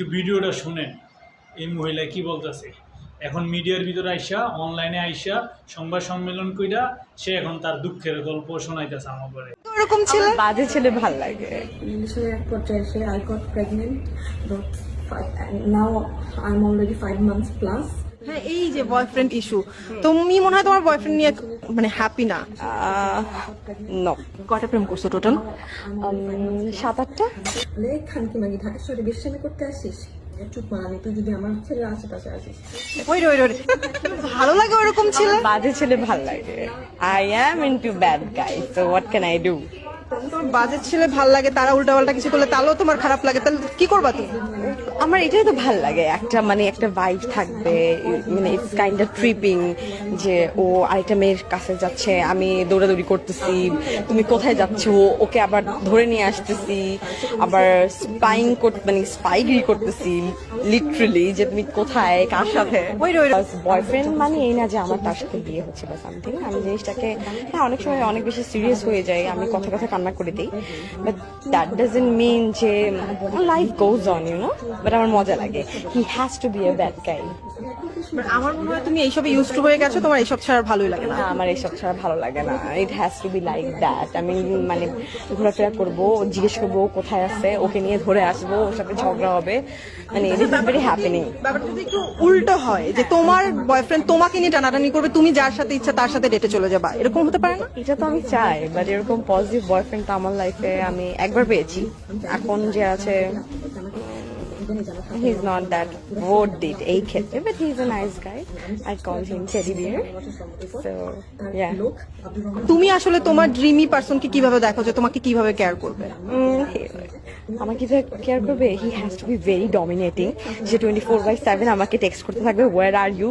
একটু ভিডিওটা শুনেন। এই মহিলা কি বলতেছে? এখন মিডিয়ার ভিতরে আইসা অনলাইনে আইসা সংবাদ সম্মেলন কইরা সে এখন তার দুঃখের গল্প শোনাইতেছে আমার পরে ওরকম ছিল? বাজে ছেলে ভালো লাগে। Initially, এক পর্যায়ে এসে I got pregnant, but now I am already five months plus. হ্যাঁ এই যে বয়ফ্রেন্ড ইস্যু তুমি মনে হয় তোমার বয়ফ্রেন্ড নিয়ে মানে হ্যাপি না? নো কয়টা প্রেম করছ টোটাল সাত আটটা। খানকি মাগি ঢাকেশ্বরী বেশ্যামি করতে আসিস। আমার ছেলের আশেপাশে আসিস। ভালো লাগে ওরকম ছিল? বাজে ছেলে ভালো লাগে। I am into bad guy so what can I do তোমার বাজেট ছেলে ভালো লাগে তারা উল্টা পাল্টা কিছু করলে তাহলেও তোমার খারাপ লাগে তাহলে কি করবা তুমি আমার এটাই তো ভালো লাগে একটা মানে একটা ভাইব থাকবে মানে ইটস কাইন্ড অফ ট্রিপিং যে ও আরেকটা মেয়ের কাছে যাচ্ছে আমি দৌড়াদৌড়ি করতেছি তুমি কোথায় যাচ্ছ ওকে আবার ধরে নিয়ে আসতেছি আবার স্পাইং মানে স্পাইগিরি করতেছি লিটারালি যে তুমি কোথায় কার সাথে ওই রে, ওই রে। বয়ফ্রেন্ড মানে এই না যে আমার তার সাথে বিয়ে হচ্ছে বা সামথিং আমি জিনিসটাকে হ্যাঁ অনেক সময় অনেক বেশি সিরিয়াস হয়ে যায় আমি কথা কথা কান্না করে দিই। বাট দ্যাট ডাজেন্ট মিন যে life goes on you know but আমার মজা লাগে। He has to be a bad guy আমার মনে হয় তুমি এইসবে ইউজ টু হয়ে গেছো তোমার এইসব ছাড়া ভালোই লাগে না। না আমার এইসব ছাড়া ভালো লাগে না। It has to be like that আমি মানে ঘোরাফেরা করব জিজ্ঞেস করব কোথায় আছে ওকে নিয়ে ধরে আসব ওর সাথে ঝগড়া হবে। মানে ইট ইজ ভেরি হ্যাপেনিং ব্যাপারটা যদি একটু উল্টো হয় যে তোমার বয়ফ্রেন্ড তোমাকে নিয়ে টানাটানি করবে তুমি যার সাথে ইচ্ছা তার সাথে ডেটে চলে যাবা এরকম হতে পারে না? এটা তো আমি চাই বাট এরকম পজিটিভ বয়ফ্রেন্ড তো আমার লাইফে আমি একবার পেয়েছি। এখন যে আছে he is not that worth it এই ক্ষেত্রে but he is a nice guy I call him teddy bear so yeah তুমি আসলে তোমার ড্রিমি পার্সনকে কীভাবে দেখো যে তোমাকে কীভাবে কেয়ার করবে? আমাকে যে কেয়ার করবে he has to be very dominating যে টোয়েন্টি ফোর বাই সেভেন আমাকে টেক্সট করতে থাকবে ওয়ার আর ইউ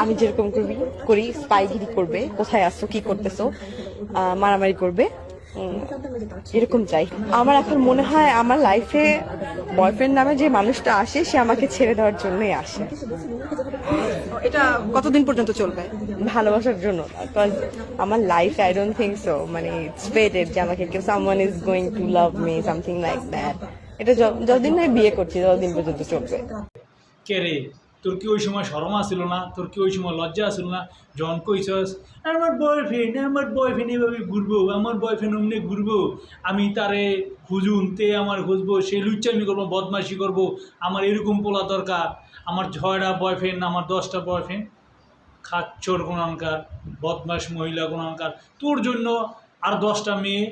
আমি যেরকম করবি করি স্পাইগিরি করবে কোথায় আসছো কি করতেছো মারামারি করবে। এরকম চাই। আমার এখন মনে হয় আমার লাইফে বয়ফ্রেন্ড নামে যে মানুষটা আসে সে আমাকে ছেড়ে দেওয়ার জন্যই আসে। এটা কতদিন পর্যন্ত চলবে? ভালোবাসার জন্য। বিকজ আমার life I don't think so মানে ইটস ফেটেড যে আমাকে কেউ someone is going to love me something like that এটা যতদিন না বিয়ে করছি ততদিন পর্যন্ত চলবে। কে রে? তোর কি ওই সময় শরম আসছিল না? তোর কি ওই সময় লজ্জা আসছিল না? যখন কইছস, আমার বয়ফ্রেন্ড আমার বয়ফ্রেন্ড এভাবে ঘুরবো, আমার বয়ফ্রেন্ড অমনি ঘুরবো, আমি তারে খুঁজুন তে আমার খুঁজবো, সে লুচ্চামি করব, বদমাশি করব, আমার এরকম পোলা দরকার, আমার ছয়টা বয়ফ্রেন্ড আমার দশটা বয়ফ্রেন্ড খাচ্চর গুণাঙ্কার বদমাস মহিলা গুণাঙ্কার, তোর জন্য আর দশটা মেয়ে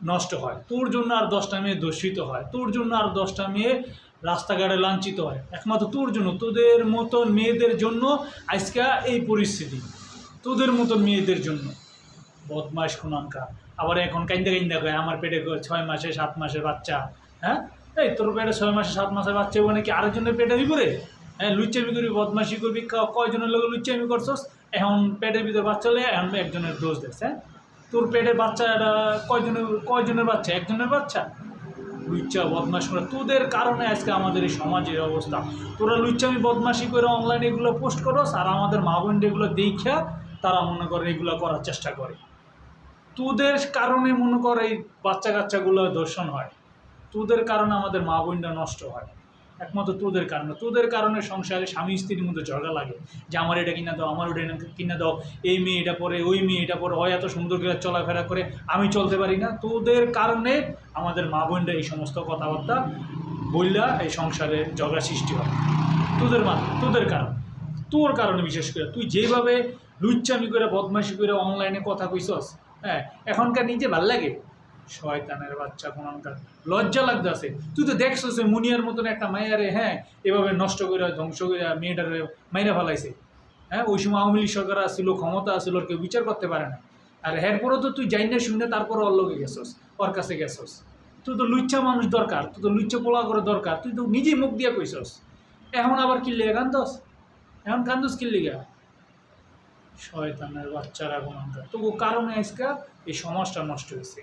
নষ্ট হয়, তোর জন্য আর দশটা মেয়ে দূষিত হয়, তোর জন্য আর দশটা মেয়ে রাস্তাঘাটে লাঞ্ছিত হয়। একমাত্র তোর জন্য, তোদের মতন মেয়েদের জন্য আজকা এই পরিস্থিতি। তোদের মতন মেয়েদের জন্য। বদমাস খুনাঙ্কা আবার এখন কাইন্দা কাইন্দা কয়, আমার পেটে ছয় মাসে সাত মাসের বাচ্চা। হ্যাঁ? এই তোর পেটে ছয় মাসে সাত মাসের বাচ্চা মানে কি আরেকজনের পেটে হইব রে? হ্যাঁ লুচ্চামি করবি বদমাসি করবি কয়জনের লোক লুচ্চামি করছস? এখন পেটের ভিতরে বাচ্চা হলে এখন একজনের দোষ দেশ হ্যাঁ? তোর পেটের বাচ্চা কয়জনের কয়জনের বাচ্চা? একজনের বাচ্চা? লুচ্চা বদমাস করে। তোদের কারণে আজকে আমাদের এই সমাজের অবস্থা। তোরা লুচ্চামি বদমাশি করে অনলাইনে এগুলো পোস্ট করস আর আমাদের মা বোন এগুলো দেখা তারা মনে করে এগুলো করার চেষ্টা করে। তোদের কারণে মনে কর এই বাচ্চা কাচ্চাগুলো দর্শন হয়। তোদের কারণে আমাদের মা বোনরা নষ্ট হয়। একমাত্র তোদের কারণে। তোদের কারণে সংসারে স্বামী স্ত্রীর মধ্যে ঝগড়া লাগে। যে আমার এটা কিনা দাও, আমার ওটা কিনা দাও, এই মেয়ে এটা পরে, ওই মেয়ে এটা পরে, হয় এত সুন্দর করে চলাফেরা করে, আমি চলতে পারি না। তোদের কারণে আমাদের মা বোনরা এই সমস্ত কথাবার্তা বললা এই সংসারে ঝগড়া সৃষ্টি হয়। তোদের মা, তোদের কারণ। তোর কারণে বিশেষ করে। তুই যেভাবে লুচ্চামি করে বদমাশি করে অনলাইনে কথা কইছস হ্যাঁ এখনকার নিজে ভালো লাগে। শয়তানের বাচ্চা কোনকার। লজ্জা লাগতেছে তুই তো দেখছস মুনিয়ার মতন একটা মায়ারে হ্যাঁ এভাবে নষ্ট করে ধ্বংস করে মেয়েটারে মাইরা ফেলাইছে। হ্যাঁ ওই সময় আওয়ামী লীগ সরকার আসছিল, ক্ষমতা আসছিল কেউ বিচার করতে পারে না। আর এরপরও তো তুই যাই না শুনে তারপর ওর লোকে গেছস, ওর কাছে গেছস। তুই তো লুচ্চা মানুষ দরকার, তুই তো লুচ্চা পোলা করে দরকার, তুই তো নিজেই মুখ দিয়ে কইছস। এখন আবার কিনলে কান্দস? এখন কান্দস কিনলে গা শয়তানের বাচ্চারা কোনকার। তবু কারণে আজকে এই সমাজটা নষ্ট হয়েছে